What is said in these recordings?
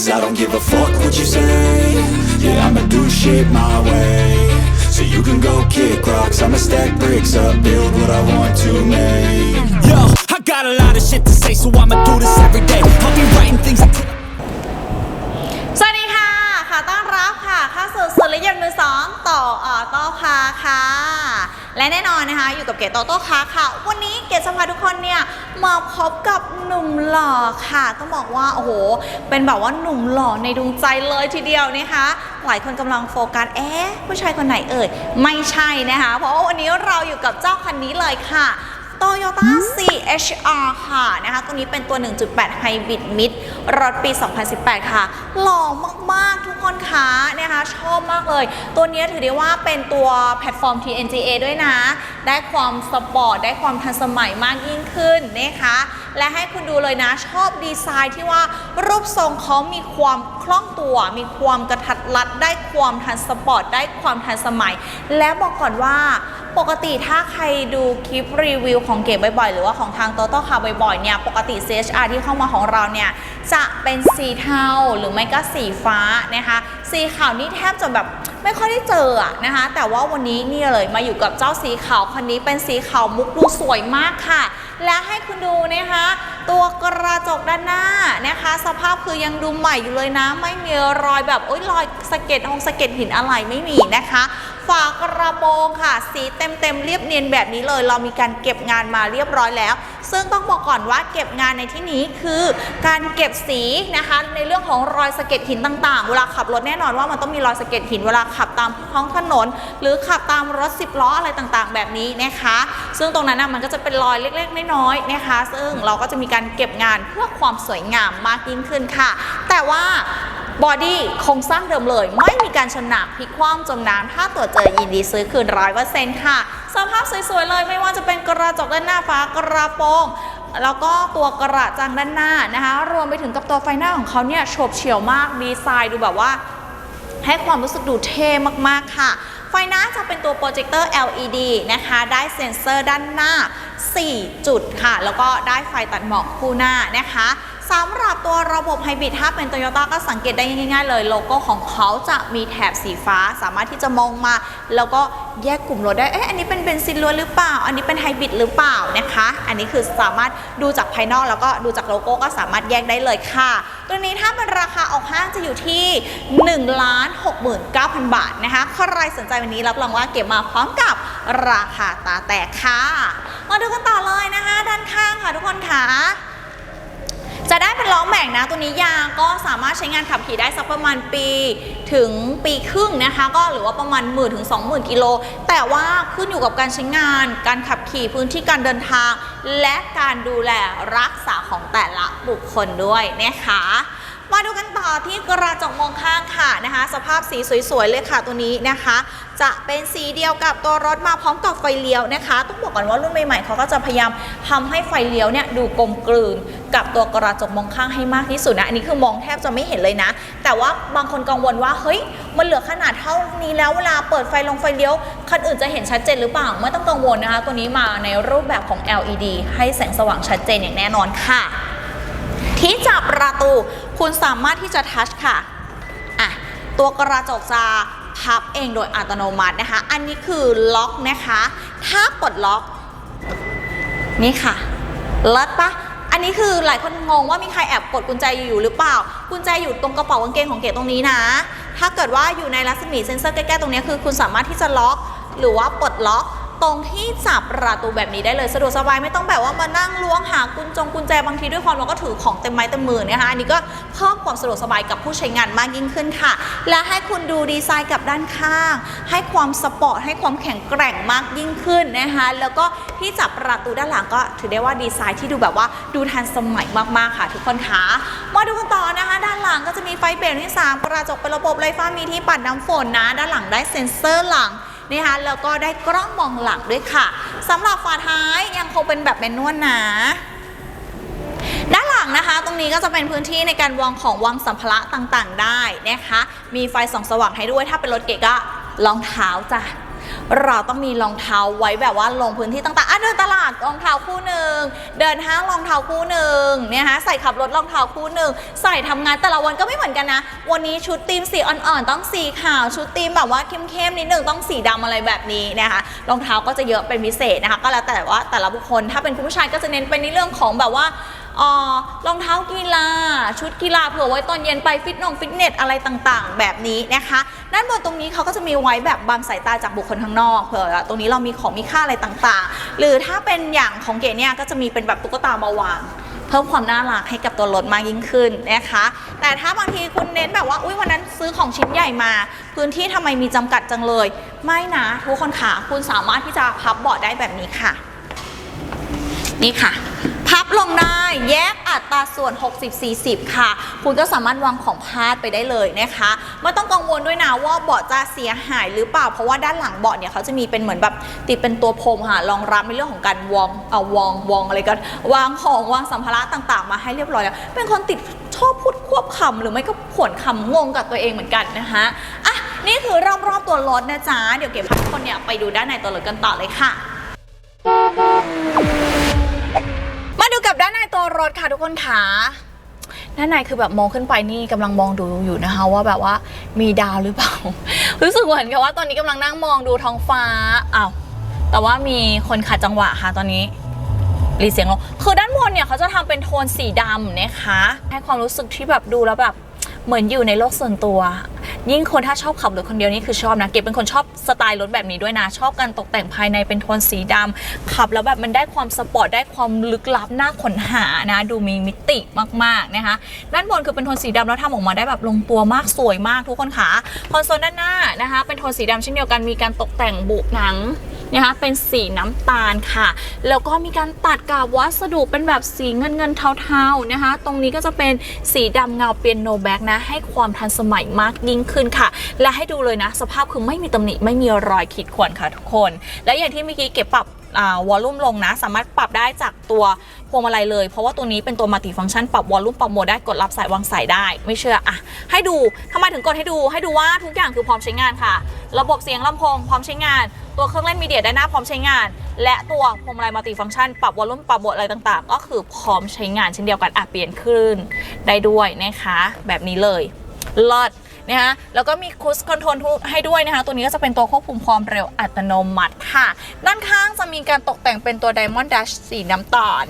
Cause I don't give a fuck what you say. Yeah, I'ma do shit my way. So you can go kick rocks I'ma stack bricks up, build what I want to make. Yo, I got a lot of shit to say, so I'ma do this every day. I'll be writing things รับค่ะเข้าสู่สุริยันมือสองต่อออโต้คาค่ะ และแน่นอนนะคะ อยู่กับเกตโตโต้คาค่ะ วันนี้เกตจะพาทุกคนเนี่ยมาพบกับหนุ่มหล่อค่ะ ต้องบอกว่า โอ้โห เป็นแบบว่าหนุ่มหล่อในดวงใจเลยทีเดียวนะคะ หลายคนกำลังโฟกัสเอ๊ะผู้ชายคนไหนเอ่ย ไม่ใช่นะคะ เพราะว่าวันนี้เราอยู่กับเจ้าคันนี้เลยค่ะ Toyota CHR ค่ะนะคะตัวนี้เป็นตัว 1.8 Hybrid Mid รถปี 2018 ค่ะ หล่อมาก ๆ ทุกคนคะนะคะชอบมากเลย ตัวนี้ถือได้ว่าเป็นตัวแพลตฟอร์ม TNGA ด้วยนะ ได้ความสปอร์ต ได้ความทันสมัยมากยิ่งขึ้นนะคะและให้คุณดูเลยนะชอบดีไซน์ที่ว่ารูปทรงเขามีความคล่องตัว มีความกระทัดรัด ได้ความทันสปอร์ต ได้ความทันสมัย และบอกก่อนว่าปกติถ้าใครดูคลิปรีวิวของของเก๋บ่อยๆ หรือว่าของทางโตโต้คาบ่อยๆเนี่ยปกติ CHR ที่เข้ามาของเราเนี่ยจะเป็นสีเทาหรือไม่ก็สีฟ้านะคะสีขาวนี่แทบจะแบบไม่ค่อยได้เจอนะคะ แต่ว่าวันนี้นี่เลยมาอยู่กับเจ้าสีขาวคันนี้เป็นสีขาวมุกดูสวยมากค่ะ และให้คุณดูนะคะ ตัวกระจกด้านหน้านะคะ สภาพคือยังดูใหม่อยู่เลยนะ ไม่มีรอยแบบโอ๊ยรอยสะเก็ดองสะเก็ดหินอะไรไม่มีนะคะฝากระโปรงค่ะ สีเต็มเต็มๆเรียบเนียนแบบนี้เลย เรามีการเก็บงานมาเรียบร้อยแล้ว ซึ่งต้องบอกก่อนว่าเก็บงานในที่นี้คือการเก็บสีนะคะ ในเรื่องของรอยสะเก็ดหินต่างๆ เวลาขับรถแน่นอนว่ามันต้องมีรอยสะเก็ดหินเวลาขับตามท้องถนน หรือขับตามรถสิบล้ออะไรต่างๆ แบบนี้นะคะ ซึ่งตรงนั้นนะมันก็จะเป็นรอยเล็กๆน้อยๆนะคะ ซึ่งเราก็จะมีการเก็บงานเพื่อความสวยงามมากยิ่งขึ้นค่ะ แต่ว่าบอดี้โครงสร้างเดิมเลย ไม่มีการชนหนักพลิกคว่ำจมน้ำถ้าตรวจเจอยินดีซื้อคืนร้อยเปอร์เซ็นต์ค่ะ สภาพสวยๆเลยไม่ว่าจะเป็นกระจกด้านหน้าฟ้ากระโปรงแล้วก็ตัวกระจังด้านหน้านะคะ รวมไปถึงกับตัวไฟหน้าของเขาเนี่ยโฉบเฉี่ยวมากดีไซน์ดูแบบว่า ให้ความรู้สึกดูเท่มากๆค่ะ ไฟหน้าจะเป็นตัวโปรเจคเตอร์ LED นะคะ ได้เซ็นเซอร์ด้านหน้า 4 จุดค่ะ แล้วก็ได้ไฟตัดหมอกคู่หน้านะคะ สำหรับตัวระบบไฮบริดถ้าเป็น Toyota ก็สังเกตได้ง่ายๆ เลยโลโก้ของเขาจะมีแถบสีฟ้าสามารถที่จะมองมา แล้วก็แยกกลุ่มรถได้เอ๊ะอันนี้เป็นเบนซินล้วนหรือเปล่า อันนี้เป็นไฮบริดหรือเปล่านะคะ อันนี้คือสามารถดูจากภายนอกแล้วก็ดูจากโลโก้ก็สามารถแยกได้เลยค่ะ ตัวนี้ถ้าเป็นราคาออกห้างจะอยู่ที่1ล้าน69,000บาทนะคะใครสนใจวันนี้รับรองว่าเก็บมาพร้อมกับราคาตาแตกค่ะ มาดูกันต่อเลยนะคะ ด้านข้างค่ะทุกคนค่ะจะ นล้อแม็กนะ ตัวนี้ยางก็สามารถใช้งานขับขี่ได้สักประมาณปีถึงปีครึ่งนะคะ ก็หรือว่าประมาณหมื่นถึง 20,000กิโลแต่ว่าขึ้นอยู่กับการใช้งาน การขับขี่พื้นที่การเดินทาง และการดูแลรักษาของแต่ละบุคคลด้วยนะคะ มาดูกันต่อที่กระจกมองข้างค่ะนะคะ สภาพสีสวยๆเลยค่ะตัวนี้นะคะ จะเป็นสีเดียวกับตัวรถมาพร้อมกับไฟเลี้ยวนะคะ ต้องบอกก่อนว่ารุ่นใหม่ๆเขาก็จะพยายามทำให้ไฟเลี้ยวเนี่ยดูกลมกลืนกับตัวกระจกมองข้างให้มากที่สุดนะ อันนี้คือมองแทบจะไม่เห็นเลยนะ แต่ว่าบางคนกังวลว่าเฮ้ยมันเหลือขนาดเท่านี้แล้วเวลาเปิดไฟลงไฟเลี้ยวคันอื่นจะเห็นชัดเจนหรือเปล่าไม่ต้องกังวลนะคะ ตัวนี้มาในรูปแบบของ LED ให้แสงสว่างชัดเจนอย่างแน่นอนค่ะ ที่จับประตูคุณสามารถที่จะทัชค่ะอะ ตัวกระจกจะพับเองโดยอัตโนมัตินะคะ อันนี้คือล็อกนะคะ ถ้ากดล็อกนี่ค่ะเลิศปะอันนี้คือหลายคนงงว่ามีใครแอบกดกุญแจอยู่หรือเปล่า กุญแจอยู่ตรงกระเป๋ากางเกงของเก๋ตรงนี้นะ ถ้าเกิดว่าอยู่ในรัศมีเซ็นเซอร์ใกล้ๆตรงนี้คือคุณสามารถที่จะล็อกหรือว่าปลดล็อก ตรงที่จับประตูแบบนี้ได้เลย สะดวกสบายไม่ต้องแบบว่ามานั่งล้วงหากุญจงกุญแจบางทีด้วยความเราก็ถือของเต็มไม้เต็มมือนะคะอันนี้ก็เพิ่มความสะดวกสบายกับผู้ใช้งานมากยิ่งขึ้นค่ะ และให้คุณดูดีไซน์กับด้านข้าง ให้ความสปอร์ตให้ความแข็งแกร่งมากยิ่งขึ้นนะคะแล้วก็ที่จับประตูด้านหลังก็ถือได้ว่าดีไซน์ที่ดูแบบว่าดูทันสมัยมากๆค่ะ ทุกคนคะมาดูกันต่อนะคะ ด้านหลังก็จะมีไฟเบรกที่สามกระจกเป็นระบบไร้ฟ้ามีที่ปัดน้ำฝนนะ ด้านหลังได้เซ็นเซอร์หลัง นะคะแล้วก็ได้กล้องมองหลังด้วยค่ะสำหรับฝาท้ายยังคงเป็นแบบแมนนวลนะด้านหลังนะคะ ตรงนี้ก็จะเป็นพื้นที่ในการวางของวางสัมภาระต่างๆ ได้นะคะ มีไฟส่องสว่างให้ด้วยถ้าเป็นรถเก๋ก็รองเท้าจ้ะ เราต้องมีรองเท้าไว้แบบว่าลงพื้นที่ต่างๆอะเดินตลาดรองเท้าคู่หนึ่งเดินห้างรองเท้าคู่หนึ่งเนี่ยฮะใส่ขับรถรองเท้าคู่หนึ่งใส่ทำงานแต่ละวันก็ไม่เหมือนกันนะ วันนี้ชุดทีมสีอ่อนๆต้องสีขาวชุดทีมแบบว่าเข้มๆนิดหนึ่งต้องสีดำอะไรแบบนี้นะคะรองเท้าก็จะเยอะเป็นพิเศษนะคะ ก็แล้วแต่ว่าแต่ละบุคคลถ้าเป็นคุณผู้ชายก็จะเน้นไปในเรื่องของแบบว่า ออรองเท้ากีฬา ชุดกีฬาเผื่อไว้ตอนเย็นไปฟิตนงฟิตเนสอะไรต่างๆ แบบนี้นะคะ ด้านบนตรงนี้เขาก็จะมีไว้แบบบังสายตาจากบุคคลข้างนอกเผื่อตรงนี้เรามีของมีค่าอะไรต่างๆ หรือถ้าเป็นอย่างของเก๋เนี่ยก็จะมีเป็นแบบตุ๊กตามาวางเพิ่มความน่ารักให้กับตัวรถมากยิ่งขึ้นนะคะ แต่ถ้าบางทีคุณเน้นแบบว่า อุ้ยวันนั้นซื้อของชิ้นใหญ่มา พื้นที่ทำไมมีจำกัดจังเลย ไม่นะทุกคนค่ะ คุณสามารถที่จะพับเบาะได้แบบนี้ค่ะ นี่ค่ะ ลงได้แยกอัตราส่วน 60-40 ค่ะ คุณก็สามารถวางของพาดไปได้เลยนะคะไม่ต้องกังวลด้วยนะว่าเบาะจะเสียหายหรือเปล่า เพราะว่าด้านหลังเบาะเนี่ยเขาจะมีเป็นเหมือนแบบติดเป็นตัวพรมค่ะรองรับในเรื่องของการวองเอาวองวองอะไรกันวางของวางสัมภาระต่างๆ มาให้เรียบร้อยแล้วเป็นคนติดชอบพูดควบคำหรือไม่ก็ผวนคำงงกับตัวเองเหมือนกันนะคะอะนี่คือรอบๆตัวรถนะจ๊ะเดี๋ยวเก็บพาทุกคนเนี่ยไปดูด้านในตัวรถกันต่อเลยค่ะ รถค่ะทุกคนค่ะด้านในคือแบบมองขึ้นไปนี่กำลังมองดูอยู่นะคะว่าแบบว่ามีดาวหรือเปล่า รู้สึกเหมือนกับว่าตอนนี้กำลังนั่งมองดูท้องฟ้าอ้าวแต่ว่ามีคนขัดจังหวะค่ะตอนนี้รีเสียงลงคือด้านบนเนี่ยเขาจะทำเป็นโทนสีดำนะคะ ให้ความรู้สึกที่แบบดูแล้วแบบเหมือนอยู่ในโลกส่วนตัว ยิ่งคนถ้าชอบขับรถคนเดียวนี่คือชอบนะ เก็บเป็นคนชอบสไตล์รถแบบนี้ด้วยนะ ชอบการตกแต่งภายในเป็นโทนสีดำขับแล้วแบบมันได้ความสปอร์ตได้ความลึกลับน่าค้นหานะ ดูมีมิติมากๆนะคะด้านบนคือเป็นโทนสีดำแล้วทำออกมาได้แบบลงตัวมากสวยมากทุกคนค่ะคอนโซลด้านหน้านะคะ เป็นโทนสีดำเช่นเดียวกันมีการตกแต่งบุหนัง นะคะเป็นสีน้ำตาลค่ะ แล้วก็มีการตัดกับวัสดุเป็นแบบสีเงินเงินเทาๆนะคะ ตรงนี้ก็จะเป็นสีดำเงาเปียโนแบ็กนะ ให้ความทันสมัยมากยิ่งขึ้นค่ะ และให้ดูเลยนะ สภาพคือไม่มีตำหนิไม่มีรอยขีดข่วนค่ะทุกคน และอย่างที่เมื่อกี้เก็บปรับ วอลลุ่มลงนะ สามารถปรับได้จากตัวพวงมาลัยเลย เพราะว่าตัวนี้เป็นตัวมัลติฟังก์ชันปรับวอลลุ่มปรับโหมดได้กดรับสายวางสายได้ ไม่เชื่ออะให้ดูทำไมถึงกดให้ดูให้ดูว่าทุกอย่างคือพร้อมใช้งานค่ะ ระบบเสียงลำโพงพร้อมใช้งาน ตัวเครื่องเล่นมีเดียด้านหน้าพร้อมใช้งาน และตัวพวงมาลัยมัลติฟังก์ชันปรับวอลลุ่มปรับโหมดอะไรต่างๆ ก็คือพร้อมใช้งานเช่นเดียวกันอะเปลี่ยนคลื่นได้ด้วยนะคะ แบบนี้เลยเลิศ นะคะแล้วก็มีคูสคอนโทรลให้ด้วยนะคะ ตัวนี้ก็จะเป็นตัวควบคุมความเร็วอัตโนมัติค่ะ ด้านข้างจะมีการตกแต่งเป็นตัว Diamond Dash สีน้ำตาล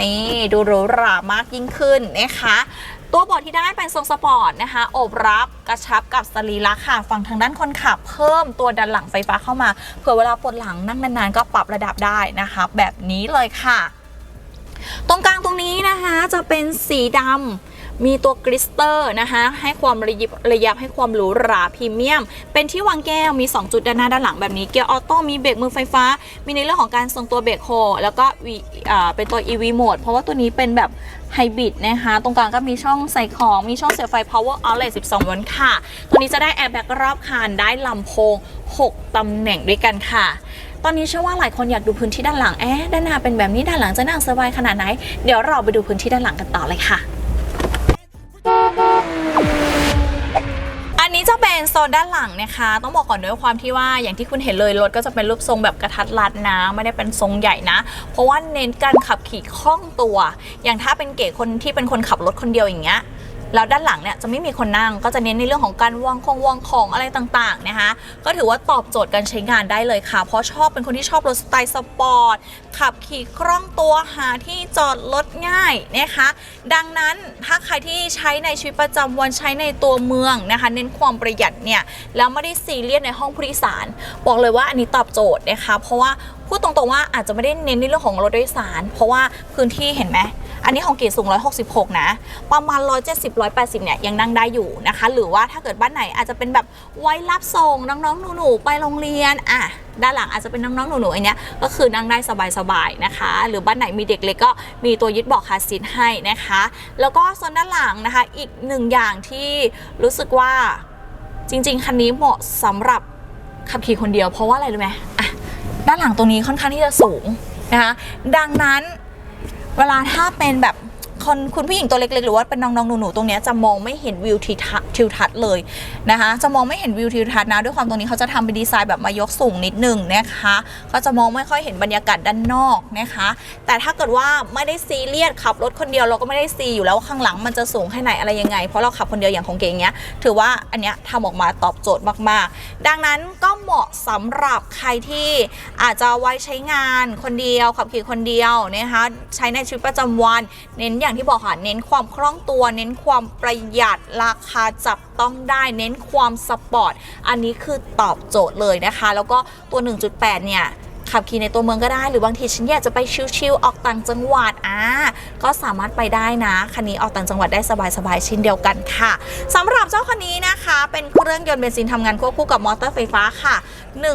นี่ดูหรูหรามากยิ่งขึ้นนะคะตัวเบาะที่ได้เป็นทรงสปอร์ตนะคะโอบรับกระชับกับสรีระค่ะฝั่งทางด้านคนขับ เพิ่มตัวดันหลังไฟฟ้าเข้ามาเผื่อเวลาปวดหลังนั่งนานๆก็ปรับระดับได้นะคะ แบบนี้เลยค่ะ ตรงกลางตรงนี้นะคะจะเป็นสีดำ มีตัวกริสเตอร์นะคะให้ความระยิบระยับให้ความหรูหราพรีเมียม เป็นที่วางแก้วมี 2 จุดด้านหน้าด้านหลังแบบนี้เกียร์ออโต้มีเบรกมือไฟฟ้า มีในเรื่องของการทรงตัวเบรกโฮแล้วก็วีอ่าเป็นตัว EV mode เพราะว่าตัวนี้เป็นแบบไฮบริดนะคะตรงกลางก็มีช่องใส่ของ มีช่องเสียบไฟ power outlet 12 โวลต์ค่ะ ตัวนี้จะได้แอร์แบ็กรอบคันได้ลำโพง 6 ตำแหน่งด้วยกันค่ะ ตอนนี้เชื่อว่าหลายคนอยากดูพื้นที่ด้านหลังเอ๊ะด้านหน้าเป็นแบบนี้ด้านหลังจะนั่งสบายขนาดไหน เดี๋ยวเราไปดูพื้นที่ด้านหลังกันต่อเลยค่ะ อันนี้จะเป็นโซนด้านหลังนะคะ ต้องบอกก่อนด้วยความที่ว่าอย่างที่คุณเห็นเลยรถก็จะเป็นรูปทรงแบบกระทัดรัดนะ ไม่ได้เป็นทรงใหญ่นะ เพราะว่าเน้นการขับขี่คล่องตัว อย่างถ้าเป็นเก๋คนที่เป็นคนขับรถคนเดียวอย่างเงี้ย แล้วด้านหลังเนี่ยจะไม่มีคนนั่งก็จะเน้นในเรื่องของการวางของวางของอะไรต่างๆนะคะ ก็ถือว่าตอบโจทย์การใช้งานได้เลยค่ะ เพราะชอบเป็นคนที่ชอบรถสไตล์สปอร์ตขับขี่คล่องตัวหาที่จอดรถง่ายนะคะ ดังนั้นถ้าใครที่ใช้ในชีวิตประจำวันใช้ในตัวเมืองนะคะ เน้นความประหยัดเนี่ยแล้วไม่ได้ซีเรียสในห้องผู้โดยสาร บอกเลยว่าอันนี้ตอบโจทย์นะคะ เพราะว่าพูดตรงๆว่าอาจจะไม่ได้เน้นในเรื่องของรถโดยสาร เพราะว่าพื้นที่เห็นไหม อันนี้ของเก๋สูง 166 นะ ประมาณ 170 180 เนี่ยยังนั่งได้อยู่นะคะ หรือว่าถ้าเกิดบ้านไหนอาจจะเป็นแบบไว้รับส่งน้องๆหนูๆไปโรงเรียนอะด้านหลังอาจจะเป็นน้องๆหนูๆอันเนี้ยก็คือนั่งได้สบายๆนะคะ หรือบ้านไหนมีเด็กเล็กก็มีตัวยึดเบาะคาซีทให้นะคะ แล้วก็โซนด้านหลังนะคะ อีกหนึ่งอย่างที่รู้สึกว่าจริง ๆ คันนี้เหมาะสำหรับขับขี่คนเดียวเพราะว่าอะไรรู้ไหมอะด้านหลังตรงนี้ค่อนข้างที่จะสูงนะคะ ดังนั้น เวลาถ้าเป็นแบบ คนคุณผู้หญิงตัวเล็กๆ หรือว่าเป็นน้องๆหนูๆตรงเนี้ยจะมองไม่เห็นวิวทิวทัศน์ทิวทัศน์เลยนะคะ จะมองไม่เห็นวิวทิวทัศน์นะด้วยความตรงนี้เขาจะทำเป็นดีไซน์แบบมายกสูงนิดนึงนะคะก็จะมองไม่ค่อยเห็นบรรยากาศด้านนอกนะคะ แต่ถ้าเกิดว่าไม่ได้ซีเรียสขับรถคนเดียวเราก็ไม่ได้ซีอยู่แล้วข้างหลังมันจะสูงแค่ไหนอะไรยังไง เพราะเราขับคนเดียวอย่างของเก่งเนี้ยถือว่าอันเนี้ยทำออกมาตอบโจทย์มากๆ ดังนั้นก็เหมาะสำหรับใครที่อาจจะไว้ใช้งานคนเดียวขับขี่คนเดียวนะคะใช้ในชีวิตประจำวันเน้นอย่างที่บอกค่ะเน้นความคล่องตัว เน้นความประหยัดราคาจับต้องได้เน้นความสปอร์ตอันนี้คือตอบโจทย์เลยนะคะ แล้วก็ตัว 1.8 เนี่ยขับขี่ในตัวเมืองก็ได้ หรือบางทีฉันอยากจะไปชิลๆออกต่างจังหวัดอ่าก็สามารถไปได้นะ คันนี้ออกต่างจังหวัดได้สบายๆเช่นเดียวกันค่ะสำหรับเจ้าคันนี้นะคะ เป็นเครื่องยนต์เบนซินทำงานควบคู่กับมอเตอร์ไฟฟ้าค่ะ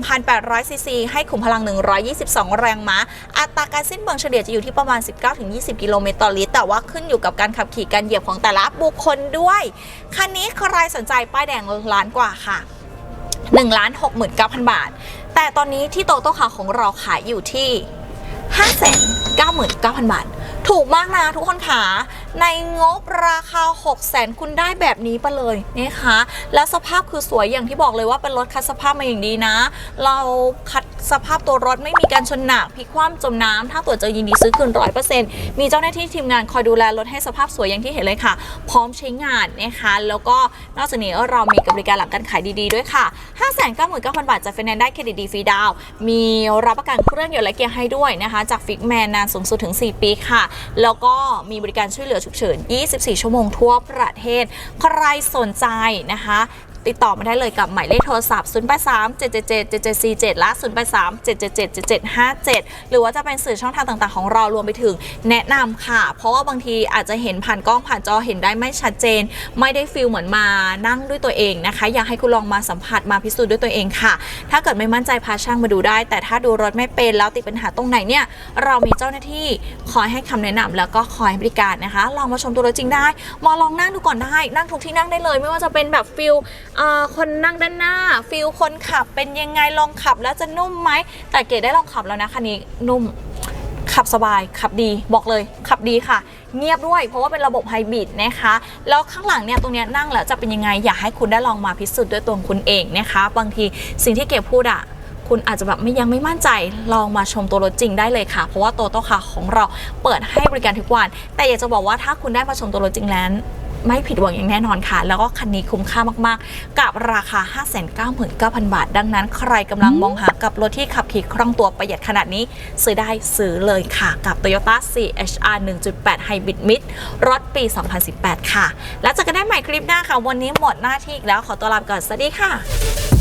1,800ซีซีให้ขุมพลัง 122 แรงม้า อัตราการสิ้นเปลืองเฉลี่ยจะอยู่ที่ประมาณ 19-20 กิโลเมตรต่อลิตร แต่ว่าขึ้นอยู่กับการขับขี่การเหยียบของแต่ละบุคคลด้วย คันนี้ใครสนใจป้ายแดงล้านกว่าค่ะ1ล้าน69,000 บาท แต่ตอนนี้ที่โตโต้คาของเราขายอยู่ที่ 599,000 บาท ถูกมากนะทุกคนขา ในงบราคา 600,000คุณได้แบบนี้ไปเลยนะคะแล้วสภาพคือสวยอย่างที่บอกเลยว่าเป็นรถคัดสภาพมาอย่างดีนะ เราคัดสภาพตัวรถไม่มีการชนหนักพลิกคว่ำจมน้ำถ้าตรวจเจอยินดีซื้อคืน100%มีเจ้าหน้าที่ทีมงานคอยดูแลรถให้สภาพสวยอย่างที่เห็นเลยค่ะ พร้อมใช้งานนะคะแล้วก็นอกจากนี้เรามีบริการหลังการขายดีๆด้วยค่ะ 599,000 บาทจะไฟแนนซ์ได้เครดิตดีฟรีดาว มีรับประกันเครื่องยนต์และเกียร์ให้ด้วยนะคะ จากฟิกแมนนานสูงสุดถึง 4 ปีค่ะ แล้วก็มีบริการช่วยเหลือฉุกเฉิน 24 ชั่วโมงทั่วประเทศ ใครสนใจนะคะ ติดต่อมาได้เลยกับหมายเลขโทรศัพท์ 0 8 3 7 7 7 7 7 4 7 และ 0 8 3 7 7 7 7 7 5 7 หรือว่าจะเป็นสื่อช่องทางต่างๆ ของเรารวมไปถึงแนะนำค่ะ เพราะว่าบางทีอาจจะเห็นผ่านกล้องผ่านจอเห็นได้ไม่ชัดเจน ไม่ได้ฟิลเหมือนมานั่งด้วยตัวเองนะคะ อยากให้คุณลองมาสัมผัสมาพิสูจน์ด้วยตัวเองค่ะ ถ้าเกิดไม่มั่นใจพาช่างมาดูได้ แต่ถ้าดูรถไม่เป็นแล้วติดปัญหาตรงไหนเนี่ยเรามีเจ้าหน้าที่คอยให้คำแนะนำแล้วก็คอยให้บริการนะคะ ลองมาชมตัวรถจริงได้มาลองนั่งดูก่อนได้ นั่งทุกที่นั่งได้เลย ไม่ว่าจะเป็นแบบฟิลคนนั่งด้านหน้าฟิลคนขับเป็นยังไงลองขับแล้วจะนุ่มไหมแต่เก๋ได้ลองขับแล้วนะคันนี้นุ่มขับสบายขับดีบอกเลยขับดีค่ะ เงียบด้วยเพราะว่าเป็นระบบไฮบริดนะคะ แล้วข้างหลังเนี่ยตรงนี้นั่งแล้วจะเป็นยังไง อยากให้คุณได้ลองมาพิสูจน์ด้วยตัวคุณเองนะคะ บางทีสิ่งที่เก๋พูดอะคุณอาจจะแบบไม่ยังไม่มั่นใจลองมาชมตัวรถจริงได้เลยค่ะ เพราะว่าโตโต้คาของเราเปิดให้บริการทุกวัน แต่อยากจะบอกว่าถ้าคุณได้มาชมตัวรถจริงแล้ว ไม่ผิดหวังอย่างแน่นอนค่ะ แล้วก็คันนี้คุ้มค่ามากๆ กับราคา 599,000 บาท ดังนั้น ใครกำลังมองหากับรถที่ขับขี่คล่องตัวประหยัดขนาดนี้ ซื้อได้ซื้อเลยค่ะ กับ Toyota CHR 1.8 Hybrid Mid รถปี 2018 ค่ะ แล้วเจอกันได้ใหม่คลิปหน้าค่ะ วันนี้หมดหน้าที่อีกแล้วขอตัวลาไปก่อนสวัสดีค่ะ